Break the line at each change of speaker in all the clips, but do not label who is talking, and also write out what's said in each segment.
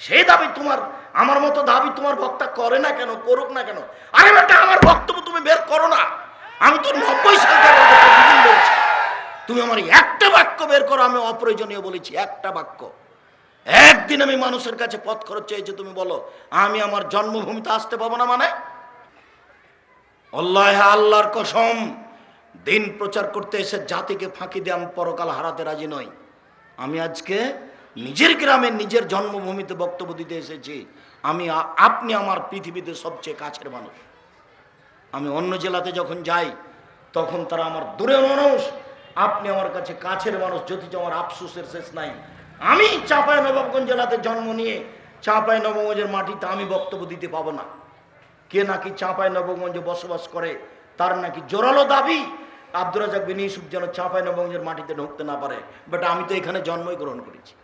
সেই দাবি তোমার, আমার মতো দাবি তোমার বক্তা করে না কেন, করুক না কেন? আরে বেটা, আমার বক্তব্য তুমি বের করো না। আমি তো নব্বই সাল তুমি আমার একটা বাক্য বের করো, আমি অপ্রয়োজনীয় বলেছি, একটা বাক্য। একদিন আমি মানুষের কাছে পথ খরচ চেয়েছি, তুমি বলো, আমি আমার জন্মভূমিতে আসতে পাবো না মানে? আল্লাহ আল্লাহর কসম, দিন প্রচার করতে এসে জাতিকে ফাঁকি দিয়ে আমি পরকাল হারাতে রাজি নই। আমি আজকে নিজের গ্রামে নিজের জন্মভূমিতে বক্তব্য দিতে এসেছি, আমি আপনি আমার পৃথিবীতে সবচেয়ে কাছের মানুষ। আমি অন্য জেলাতে যখন যাই, তখন তারা আমার দূরের মানুষ, আপনি আমার কাছে কাছের মানুষ যদি আমার আফসোসের শেষ নাই। আমি চাঁপাই নবাবগঞ্জ জেলাতে জন্ম নিয়ে, চাঁপাই নবাবগঞ্জের মাটিতে আমি বক্তব্য দিতে পাবো না। কে নাকি চাঁপাই নবগঞ্জে বসবাস করে, তার নাকি জোরালো দাবি, আব্দুর রাজাক বিন যেন চাঁপাই নবগঞ্জের মাটিতে ঢুকতে না পারে। বাট আমি তো এখানে জন্মই গ্রহণ করেছি।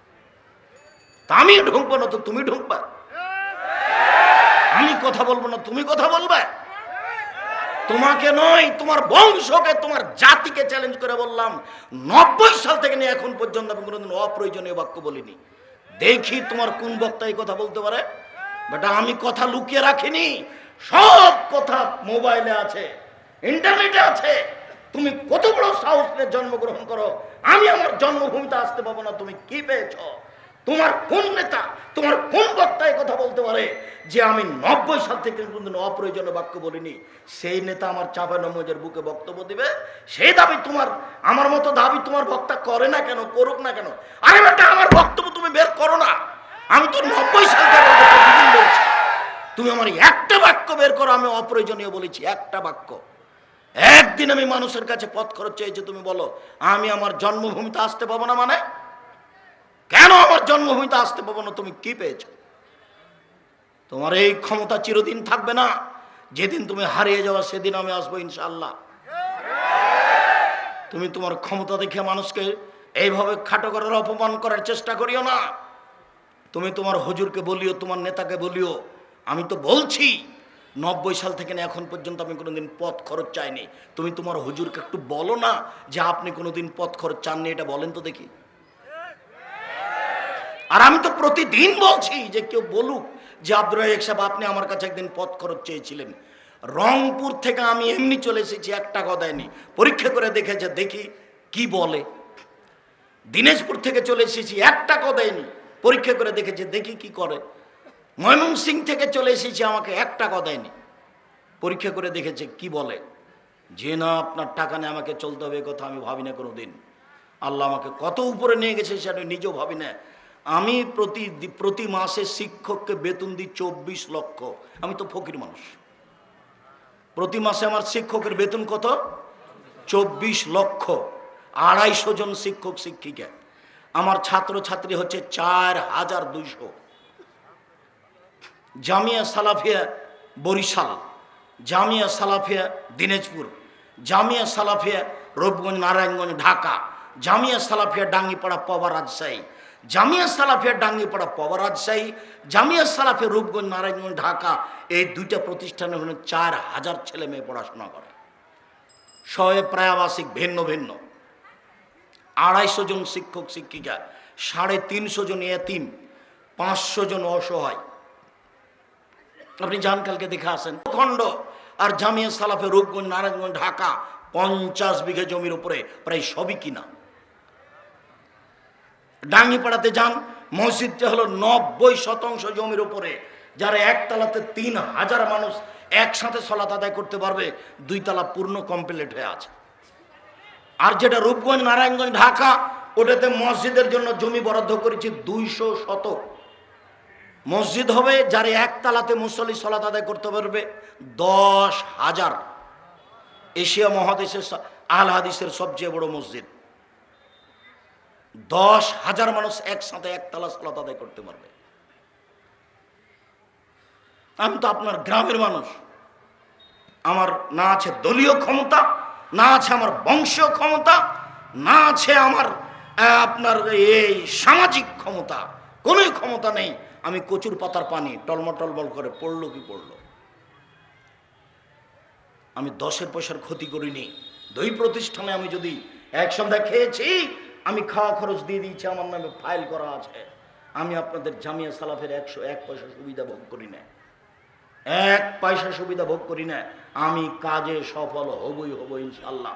তা আমি ঢুকবো না তো তুমি ঢুকবা? আমি কথা বলব না, তুমি কথা বলবে? তোমাকে নয়, তোমার বংশকে, তোমার জাতিকে চ্যালেঞ্জ করে বললাম। নব্বই সাল থেকে নিয়ে এখন পর্যন্ত আমি কোনোদিন অপ্রয়োজনীয় বাক্য বলিনি। দেখি তোমার কোন বক্তা এই কথা বলতে পারে? বেটা, আমি কথা লুকিয়ে রাখিনি। সব কথা মোবাইলে আছে, ইন্টারনেটে আছে। তুমি কত বড় সাহস নিয়ে জন্মগ্রহণ করো? আমি আমার জন্মভূমিতে আসতে পাবো না, তুমি কি পেয়েছ? তোমার কোন নেতা, তোমার কোন বক্তা কথা বলতে পারে যে আমি নব্বই সাল থেকে কোনদিন অপ্রয়োজনীয় বাক্য বলিনি? সেই নেতা আমার চাপা নমজের বুকে বক্তব্য দিবে। সেই দাবি তোমার, আমার মতো দাবি তোমার বক্তা করে না কেন, করুক না কেন? আরে বেটা, আমার বক্তব্য তুমি বের করো না। আমি তো নব্বই সাল থেকে তুমি আমার একটা বাক্য বের করো, আমি অপ্রয়োজনীয় বলেছি, একটা বাক্য। একদিন আমি মানুষের কাছে পথ খরচ চেয়েছি, তুমি বলো, আমি আমার জন্মভূমিতে আসতে পাবো না মানে? কেন আমার জন্মভূমিতে আসতে পাবো না? তুমি কি পেয়েছ? তোমার এই ক্ষমতা চিরদিন থাকবে না। যেদিন তুমি হারিয়ে যাওয়া সেদিন আমি আসব ইনশাল্লাহ তুমি তোমার ক্ষমতা দেখে মানুষকে এইভাবে খাটো করার অপমান করার চেষ্টা করিও না। তুমি তোমার হুজুরকে বলিও, তোমার নেতাকে বলিও, আমি তো বলছি, নব্বই সাল থেকে না এখন পর্যন্ত আমি কোনোদিন পথ খরচ চাইনি। তুমি তোমার হুজুরকে একটু বলো না যে আপনি কোনোদিন পথ খরচ চাননি, এটা বলেন তো দেখি। আর আমি তো প্রতিদিন বলছি যে কেউ বলুক যে আব্দুর রাজাক সাহেব, আপনি আমার কাছে একদিন পথ খরচ চেয়েছিলেন। রংপুর থেকে আমি এমনি চলে এসেছি একটা টাকা দেয়নি। পরীক্ষা করে দেখেছে, দেখি কি বলে। দিনাজপুর থেকে চলে এসেছি একটা টাকাও দেয়নি। পরীক্ষা করে দেখেছে, দেখি কি করে। ময়মনসিং থেকে চলে এসেছি, আমাকে একটা টাকাও দেয়নি। পরীক্ষা করে দেখেছে, কি বলে। যে না, আপনার টাকা নিয়ে আমাকে চলতে হবে কথা আমি ভাবি না কোনো দিন আল্লাহ আমাকে কত উপরে নিয়ে গেছে সেটা আমি নিজেও ভাবি না আমি প্রতি প্রতি মাসে শিক্ষককে বেতন দিই চব্বিশ লক্ষ। আমি তো ফকির মানুষ। প্রতি মাসে আমার শিক্ষকের বেতন কত? চব্বিশ লক্ষ। আড়াইশো জন শিক্ষক, শিক্ষিকা। আমার ছাত্র ছাত্রী হচ্ছে চার হাজার দুইশো। জামিয়া সালাফিয়া বরিশাল, জামিয়া সালাফিয়া দিনাজপুর, জামিয়া সালাফিয়া রূপগঞ্জ, নারায়ণগঞ্জ, ঢাকা, জামিয়া সালাফিয়া ডাঙ্গিপাড়া পবা রাজশাহী জামিয়া সালাফিয়া ডাঙ্গিপাড়া পবা রাজশাহী, জামিয়া সালাফিয়া রূপগঞ্জ, নারায়ণগঞ্জ, ঢাকা, এই দুইটা প্রতিষ্ঠানে হলো চার হাজার ছেলে মেয়ে পড়াশোনা করে। সবে প্রায় আবাসিক ভিন্ন ভিন্ন। আড়াইশো জন শিক্ষক, শিক্ষিকা, সাড়ে তিনশো জন এতিম, পাঁচশো জন অসহায়। আপনি যান কালকে দেখে আসেন। খণ্ড আর জামিয়া সালাফে রূপগঞ্জ, নারায়ণগঞ্জ, ঢাকা পঞ্চাশ বিঘা জমির উপরে, প্রায় সবই কিনা। ডাঙ্গিপাড়াতে যান, মসজিদটা হলো নব্বই শতাংশ জমির উপরে, যারা একতলাতে তিন হাজার মানুষ একসাথে সলাত আদায় করতে পারবে, দুই তালা পূর্ণ কমপ্লিট হয়ে আছে। আর যেটা রূপগঞ্জ, নারায়ণগঞ্জ, ঢাকা, ওটাতে মসজিদের জন্য জমি বরাদ্দ করেছি দুইশো শতক। মসজিদ হবে যারা একতলাতে মুসল্লি সলাত আদায় করতে পারবে দশ হাজার। এশিয়া মহাদেশের আল হাদিসের সবচেয়ে বড় মসজিদ। দশ হাজার মানুষ একসাথে একতলা সলাত আদায় করতে পারবে। আমি তো আপনার গ্রামের মানুষ। আমার না আছে দলীয় ক্ষমতা, না আছে আমার বংশীয় ক্ষমতা, না আছে আমার আপনার এই সামাজিক ক্ষমতা। কোনোই ক্ষমতা নেই। আমি কচুর পাতার পানি, টলমল টলমল করে পড়ল কি পড়ল। আমি দশের পয়সার ক্ষতি করিনি। দুই প্রতিষ্ঠানে আমি যদি এক খেয়েছি আমি খাওয়া খরচ দিয়ে দিয়েছি, আমার নামে ফাইল করা আছে। আমি আপনাদের জামিয়া সালাফের একশো এক পয়সা সুবিধা ভোগ করি না। এক পয়সা সুবিধা ভোগ করি না। আমি কাজে সফল হবই হব ইনশাল্লাহ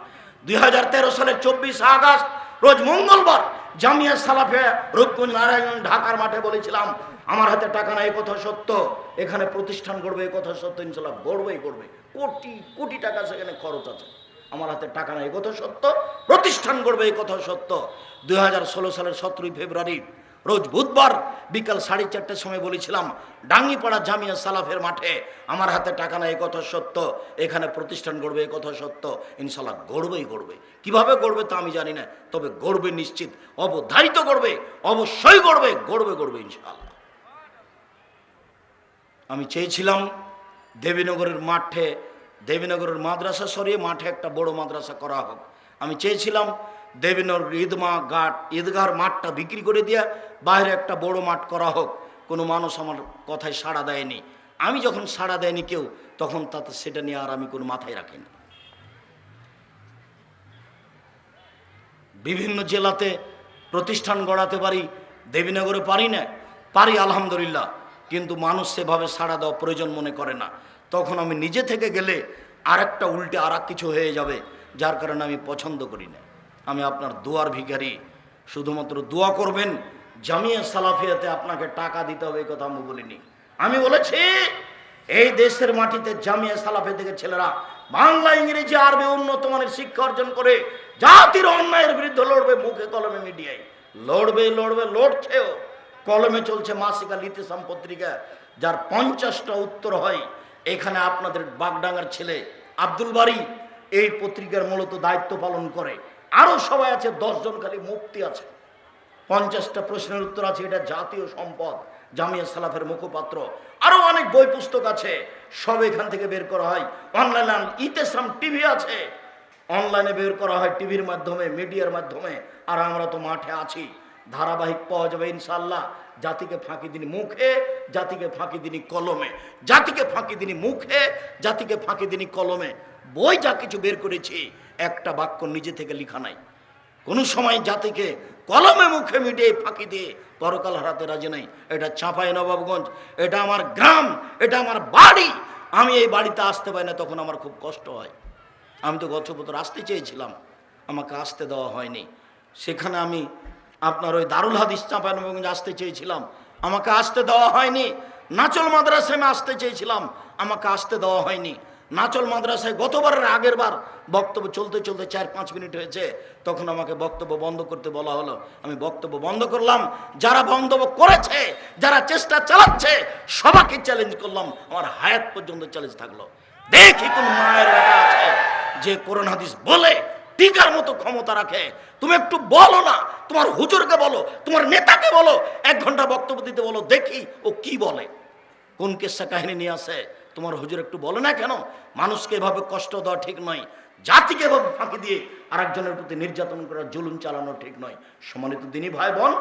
দুই হাজার তেরো সালের চব্বিশ আগস্ট, রোজ মঙ্গলবার, জামিয়া সালাফে রূপকুঞ্জ নারায়ণ ঢাকার মাঠে বলেছিলাম, আমার হাতে টাকা নাই কথা সত্য। এখানে প্রতিষ্ঠান করবে এ কথা সত্য ইনশাল্লাহ গড়বেই করবে কোটি কোটি টাকা সেখানে খরচ আছে। আমার হাতে টাকা নাই কথা সত্য? প্রতিষ্ঠান করবে, এই কথা সত্য। দুই হাজার ষোলো সালের সতেরোই ফেব্রুয়ারি, রোজ বুধবার বিকাল সাড়ে চারটের সময় বলেছিলাম, ডাঙ্গিপাড়া জামিয়া সালাফের মাঠে আমার হাতে টাকা নাই এ কথা সত্য। এখানে প্রতিষ্ঠান গড়বে এ কথা সত্য। ইনশাল্লাহ গড়বেই গড়বে। কীভাবে গড়বে তা আমি জানি না, তবে গড়বে নিশ্চিত। অবধারিত করবে অবশ্যই গড়বে গড়বে গড়বে ইনশাল্লাহ আমি চেয়েছিলাম দেবীনগরের মাঠে দেবীনগরের মাদ্রাসা সরিয়ে মাঠে একটা বড় মাদ্রাসা করা হোক। আমি চেয়েছিলাম দেবীনগর ঈদমা ঘাট ঈদগাহর মাঠটা বিক্রি করে দিয়ে বাইরে একটা বড় মাঠ করা হোক। কোনো মানুষ আমার কথায় সাড়া দেয়নি। আমি যখন সাড়া দেয়নি কেউ, তখন তাতে সেটা নিয়ে আর আমি কোনো মাথায় রাখিনি। বিভিন্ন জেলাতে প্রতিষ্ঠান গড়াতে পারি, দেবীনগরে পারি না, পারি আলহামদুলিল্লাহ। কিন্তু মানুষ সেভাবে সাড়া দেওয়া প্রয়োজন মনে করে না। তখন আমি নিজে থেকে গেলে আরেকটা উল্টে আর কিছু হয়ে যাবে, যার কারণে আমি পছন্দ করি না। আমি আপনার দুয়ার ভিখারি, শুধুমাত্র দোয়া করবেন, জামিয়া সালাফিয়াতে আপনাকে টাকা দিতে হবে এই কথা আমি বলিনি। আমি বলেছি, এই দেশের মাটিতে জামিয়া সালাফে থেকে ছেলেরা বাংলা, ইংরেজি, আরবি উন্নত মানের শিক্ষা অর্জন করে, জাতির অন্যায়ের বিরুদ্ধে লড়বে মুখে কলমে মিডিয়ায়। লড়বে লড়বে, লড়ছেও। কলমে চলছে মাসিকা লিতেসাম পত্রিকা যার পঞ্চাশটা উত্তর হয় এখানে আপনাদের বাগডাঙ্গার ছেলে আব্দুল বাড়ি এই পত্রিকার মূলত দায়িত্ব পালন করে। আরও সবাই আছে, দশজন খালি মুক্তি আছে। পঞ্চাশটা প্রশ্নের উত্তর আছে, এটা জাতীয় সম্পদ, জামিয়া সালাফের মুখপাত্র। আরও অনেক বই পুস্তক আছে, সব এখান থেকে বের করা হয়। অনলাইন ইতেসাম টিভি আছে। অনলাইনে বের করা হয় টিভির মাধ্যমে, মিডিয়ার মাধ্যমে। আর আমরা তো মাঠে আছি। ধারাবাহিক পাওয়া যাবে ইনশাল্লাহ জাতিকে ফাঁকি দিনি মুখে, জাতিকে ফাঁকি দিনি কলমে। জাতিকে ফাঁকি দিনি মুখে, জাতিকে ফাঁকি দিনি কলমে। বই যা কিছু বের করেছি, একটা বাক্য নিজে থেকে লিখা নাই। কোনো সময় জাতিকে কলমে মুখে মিটিয়ে ফাঁকি দিয়ে পরকাল হারাতে রাজি নাই। এটা চাঁপাই নবাবগঞ্জ, এটা আমার গ্রাম, এটা আমার বাড়ি। আমি এই বাড়িতে আসতে পারি না, তখন আমার খুব কষ্ট হয়। আমি তো গত বছর আসতে চেয়েছিলাম, আমাকে আসতে দেওয়া হয়নি। সেখানে আমি আপনার ওই দারুল হাদিস চাঁপাই নবাবগঞ্জ আসতে চেয়েছিলাম। আমাকে আসতে দেওয়া হয়নি। নাচল মাদ্রাসায় আমি আসতে চেয়েছিলাম। আমাকে আসতে দেওয়া হয়নি। নাচল মাদ্রাসায় গতবারের আগের বার বক্তব্য চলতে চলতে চার পাঁচ মিনিট হয়েছে। তখন আমাকে বক্তব্য বন্ধ করতে বলা হলো। আমি বক্তব্য বন্ধ করলাম। যারা বক্তব্য করেছে, যারা চেষ্টা চালাচ্ছে, সবাইকে চ্যালেঞ্জ করলাম। আমার হায়াত পর্যন্ত চ্যালেঞ্জ থাকল। দেখি কোন মায়ের আছে। যে করোনা হাদিস বলে টিকার মতো ক্ষমতা রাখে। তুমি একটু বলো না, তোমার হুজুরকে বলো, তোমার নেতাকে বলো, এক ঘণ্টা বক্তব্য দিতে বলো, দেখি ও কি বলে। কোন কেসা কাহিনী নিয়ে আসে? তোমার হুজুর একটু বলে না কেন? মানুষকে এভাবে কষ্ট দেওয়া ঠিক নয়। জাতিকে এভাবে ফাঁকি দিয়ে আরেকজনের প্রতি নির্যাতন করা, জুলুম চালানো ঠিক নয়। সম্মানিত দিনী ভাই বোন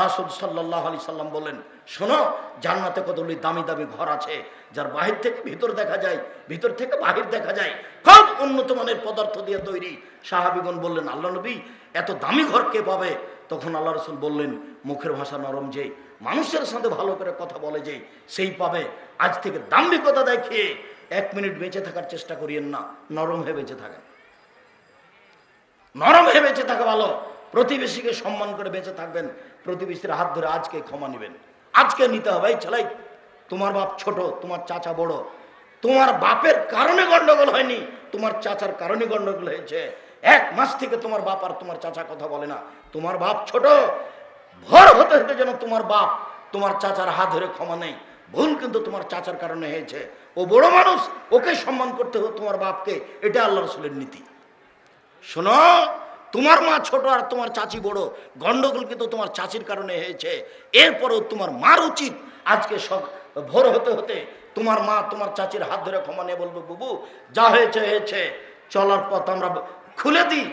রাসুল সাল্লাহ আলি সাল্লাম বলেন শোনো, জান্নাতে কতগুলি দামি দামি ঘর আছে, যার বাহির থেকে ভিতর দেখা যায়, ভিতর থেকে বাহির দেখা যায়, খুব উন্নত মানের পদার্থ দিয়ে তৈরি। সাহাবিগণ বললেন, আল্লাহ নবী, এত দামি ঘর কে পাবে? তখন আল্লাহ রসুল বললেন, মুখের ভাষা নরম যে, মানুষের সাথে ভালো করে কথা বলে যে, সেই পাবে। আজ থেকে দাম্ভিকতা দেখিয়ে এক মিনিট বেঁচে থাকার চেষ্টা করিয়েন না, নরম হয়ে বেঁচে থাকেন। নরম হয়ে বেঁচে থাকা ভালো। প্রতিবেশীকে সম্মান করে বেঁচে থাকবেন। প্রতিবেশীর হাত ধরে আজকে ক্ষমা নেবেন। আজকে নিতে হবে, এই ছেলাই তোমার বাপ ছোট, তোমার চাচা বড়। তোমার বাপের কারণে গন্ডগোল হয়নি, তোমার চাচার কারণে গন্ডগোল হয়েছে। এক মাস থেকে তোমার বাপ আর তোমার চাচা কথা বলে না। তোমার বাপ ছোট, ভর হতে হতে যেন তোমার বাপ তোমার চাচার হাত ধরে ক্ষমা নেই ভুল কিন্তু তোমার চাচার কারণে হয়েছে। ও বড় মানুষ, ওকে সম্মান করতে হবে তোমার বাপকে। এটা আল্লাহ রসুলের নীতি। শোনো, তোমার মা ছোট আর তোমার চাচি বড়। গন্ডগোল কিন্তু তোমার চাচির কারণে হয়েছে। এরপরও তোমার মার উচিত আজকে সব ভোর হতে হতে তোমার মা তোমার চাচির হাত ধরে ক্ষমা নিয়ে বলব, বুবু, যা হয়েছে হয়েছে। চলার পথ আমরা খুলে দিই।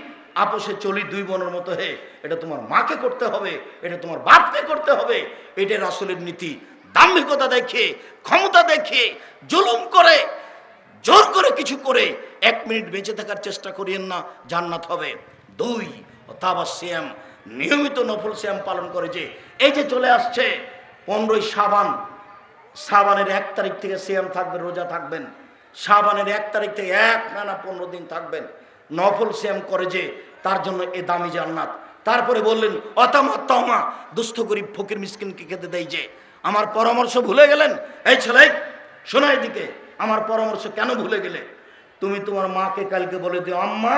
আপোষে চলি দুই বোনের মতো হে এটা তোমার মাকে করতে হবে, এটা তোমার বাপকে করতে হবে। এটা রাসুলের নীতি। দাম্ভিকতা দেখে, ক্ষমতা দেখে, জুলুম করে, জোর করে কিছু করে এক মিনিট বেঁচে থাকার চেষ্টা করিয়েন না, জান্নাত হবে। দুই তাবা শ্যাম নিয়মিত নফল শ্যাম পালন করে যে, এই যে চলে আসছে, পনেরোই সাবান সাবানের এক তারিখ থেকে শ্যাম থাকবেন, রোজা থাকবেন। সাবানের এক তারিখ থেকে এক নানা পনেরো দিন থাকবেন। নফল শ্যাম করে যে, তার জন্য এ দামি জান্নাত। তারপরে বললেন, অতামা তমা দুস্থ গরিব ফকির মিসকিনকে খেতে দেয় যে আমার পরামর্শ ভুলে গেলেন? এই ছেলে, শোনো এদিকে, আমার পরামর্শ কেন ভুলে গেলে? তুমি তোমার মাকে কালকে বলে দিও, আম্মা,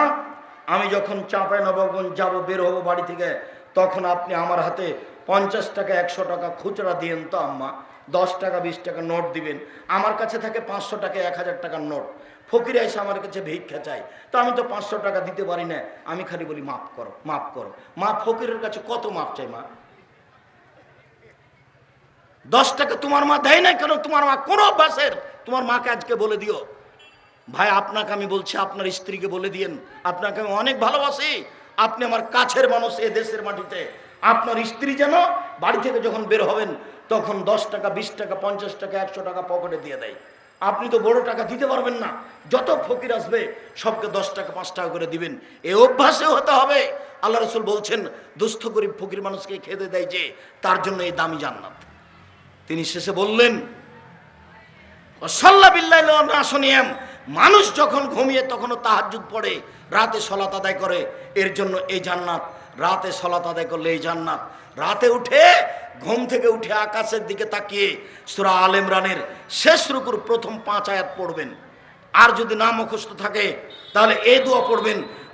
আমি যখন চাঁপাই নবাবগঞ্জ যাব, বের হব বাড়ি থেকে, তখন আপনি আমার হাতে পঞ্চাশ টাকা, একশো টাকা খুচরা দিয়েন তো, আম্মা। দশ টাকা, বিশ টাকা নোট দিবেন। আমার কাছে থাকে পাঁচশো টাকা, এক হাজার টাকার নোট। ফকিরা এসে আমার কাছে ভিক্ষা চাই তো আমি তো পাঁচশো টাকা দিতে পারি না। আমি খালি বলি, মাফ করো মাফ করো। মা ফকিরের কাছে কত মাপ চাই মা? দশ টাকা তোমার মা দেয় না কেন? তোমার মা কোনো বাসের তোমার মাকে আজকে বলে দিও। ভাই, আপনাকে আমি বলছি, আপনার স্ত্রীকে বলে দিয়েন। আপনাকে আমি অনেক ভালোবাসি। আপনি আমার কাছের মানুষ এ দেশের মাটিতে। আপনার স্ত্রী যেন বাড়ি থেকে যখন বের হবেন, তখন দশ টাকা, বিশ টাকা, পঞ্চাশ টাকা, একশো টাকা পকেটে দিয়ে দেয়। আপনি তো বড় টাকা দিতে পারবেন না। যত ফকির আসবে, সবকে দশ টাকা, পাঁচ টাকা করে দিবেন। এ অভ্যাসে হতে হবে। আল্লাহ রসুল বলছেন, দুস্থ গরিব ফকির মানুষকে খেতে দেয় যে, তার জন্য এই দামি জান্নাত। তিনি শেষে বললেন সাল্লা বিল্লাহ না শুনিয়াম মানুষ যখন ঘুমিয়ে তখনও তাহাজুদ পড়ে, রাতে সলাত আদায় করে, এর জন্য এই জান্নাত। রাতে সলাত আদায় করলে এই জান্নাত। রাতে উঠে, ঘুম থেকে উঠে আকাশের দিকে তাকিয়ে সুরা আল ইমরানের শেষ রুকুর প্রথম পাঁচ আয়াত পড়বেন। আর যদি না মুখস্থ থাকে, তাহলে এ দোয়া পড়বেন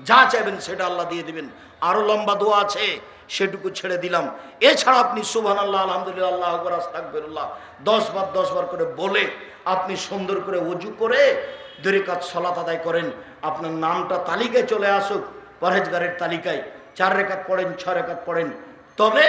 যা চাইবেন সেটা আল্লাহ দিয়ে দিবেন। আরও লম্বা দোয়া আছে, সেটুকু ছেড়ে দিলাম। এছাড়া আপনি সুবহান আল্লাহ আলহামদুলিল্লাহ, আল্লাহ আকবর বার, দশ বার করে বলে আপনি সুন্দর করে অজু করে দুই কাজ সলাত আদায় করেন। আপনার নামটা তালিকায় চলে আসুক, পরহেজগারের তালিকায়। চার রেখাত পড়েন, ছ রেখাত পড়েন। তবে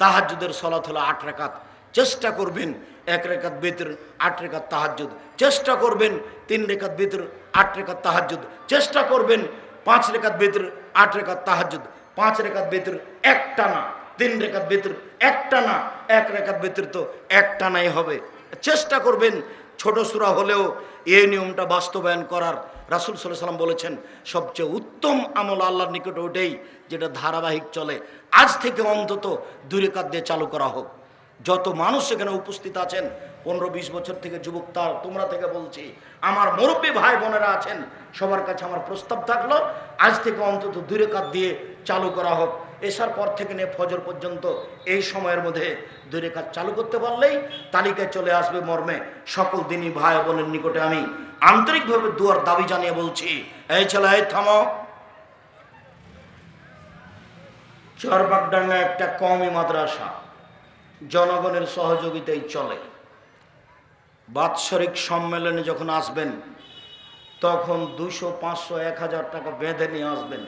তাহাজুদের সলাত হলো আট রেখাত। চেষ্টা করবেন, এক রেখাত বেতর, আট রেখাত তাহাজুদ চেষ্টা করবেন, তিন রেখাত বেতর, আট রেখাত তাহাজুদ চেষ্টা করবেন পাঁচ রেখাত বেতর, আট রেখাত তাহাজুদ পাঁচ রেখাত বেতর একটা না, তিন রেখাত বেতর একটা না, এক রেখাত বেতর তো একটা নাই হবে। চেষ্টা করবেন, ছোট সুরা হলেও এই নিয়মটা বাস্তবায়ন করার। রাসুল সাল্লাহ সাল্লাম বলেছেন, সবচেয়ে উত্তম আমল আল্লাহর নিকটে ওটাই যেটা ধারাবাহিক চলে। আজ থেকে অন্তত দুই রেখাত দিয়ে চালু করা হোক। যত মানুষ এখানে উপস্থিত আছেন পনেরো বিশ বছর থেকে যুবক তার, তোমরা থেকে বলছি। আমার মুরব্বী ভাই বোনেরা আছেন, সবার কাছে আমার প্রস্তাব থাকল, আজ থেকে অন্তত দুই রেখাত দিয়ে চালু করা হোক। এসার পর থেকে নিয়ে ফজর পর্যন্ত এই সময়ের মধ্যে দুই রেখাত চালু করতে পারলেই তালিকায় চলে আসবে মর্মে সকল দিনই ভাই বোনের নিকটে আমি আন্তরিকভাবে দুয়ার দাবি জানিয়ে বলছি, এই ছেলে, এই থামো। চরবাগডাঙ্গা একটা কমই মাদ্রাসা, জনগণের সহযোগিতায় চলে। বাৎসরিক সম্মেলনে যখন আসবেন তখন দুশো পাঁচশো এক হাজার টাকা বেঁধে নিয়ে আসবেন।